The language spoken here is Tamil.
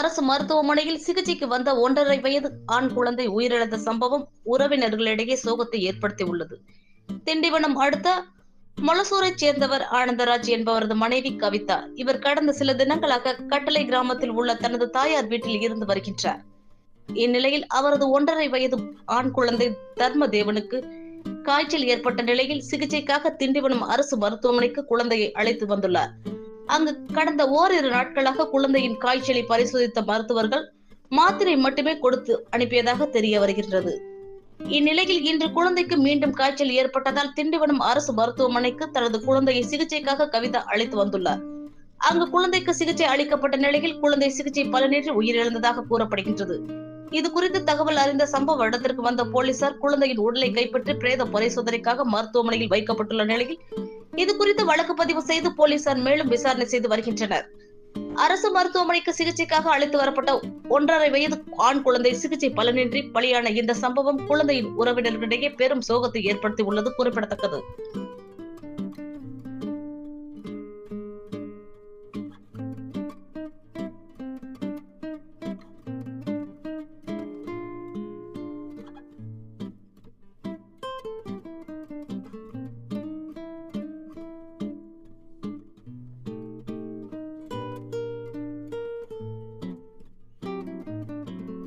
அரசு மருத்துவமனையில் சிகிச்சைக்கு வந்த ஒன்றரை வயது ஆண் குழந்தை உயிரிழந்த சம்பவம் உறவினர்களிடையே சோகத்தை ஏற்படுத்தியுள்ளது. திண்டிவனம் அடுத்த மொலசூரைச் சேர்ந்தவர் ஆனந்தராஜ் என்பவரது மனைவி கவிதா. இவர் கடந்த சில தினங்களாக கட்டளை கிராமத்தில் உள்ள தனது தாயார் வீட்டில் இருந்து வருகின்றார். இந்நிலையில் அவரது ஒன்றரை வயது ஆண் குழந்தை தர்ம தேவனுக்கு காய்ச்சல் ஏற்பட்ட நிலையில் சிகிச்சைக்காக திண்டிவனம் அரசு மருத்துவமனைக்கு குழந்தையை அழைத்து வந்துள்ளார். அங்கு கடந்த ஓரிரு நாட்களாக குழந்தையின் காய்ச்சலை பரிசோதித்த மருத்துவர்கள் மாத்திரை மட்டுமே கொடுத்து அனுப்பியதாக தெரிய வருகின்றது. இந்நிலையில் இன்று குழந்தைக்கு மீண்டும் காய்ச்சல் ஏற்பட்டதால் திண்டிவனம் அரசு மருத்துவமனைக்கு தனது குழந்தையை சிகிச்சைக்காக கவிதா அழைத்து வந்துள்ளார். அங்கு குழந்தைக்கு சிகிச்சை அளிக்கப்பட்ட நிலையில் குழந்தை சிகிச்சை பலனின்றி உயிரிழந்ததாக கூறப்படுகின்றது. இது குறித்து தகவல் அறிந்த சம்பவ இடத்திற்கு வந்த போலீசார் குழந்தையின் உடலை கைப்பற்றி பிரேத பரிசோதனைக்காக மருத்துவமனையில் வைக்கப்பட்டுள்ள நிலையில் இது குறித்து வழக்கு பதிவு செய்து போலீசார் மேலும் விசாரணை செய்து வருகின்றனர். அரசு மருத்துவமனைக்கு சிகிச்சைக்காக அழைத்து வரப்பட்ட ஒன்றரை வயது ஆண் குழந்தை சிகிச்சை பலனின்றி பலியான இந்த சம்பவம் குழந்தையின் உறவினர்களிடையே பெரும் சோகத்தை ஏற்படுத்தி உள்ளது குறிப்பிடத்தக்கது.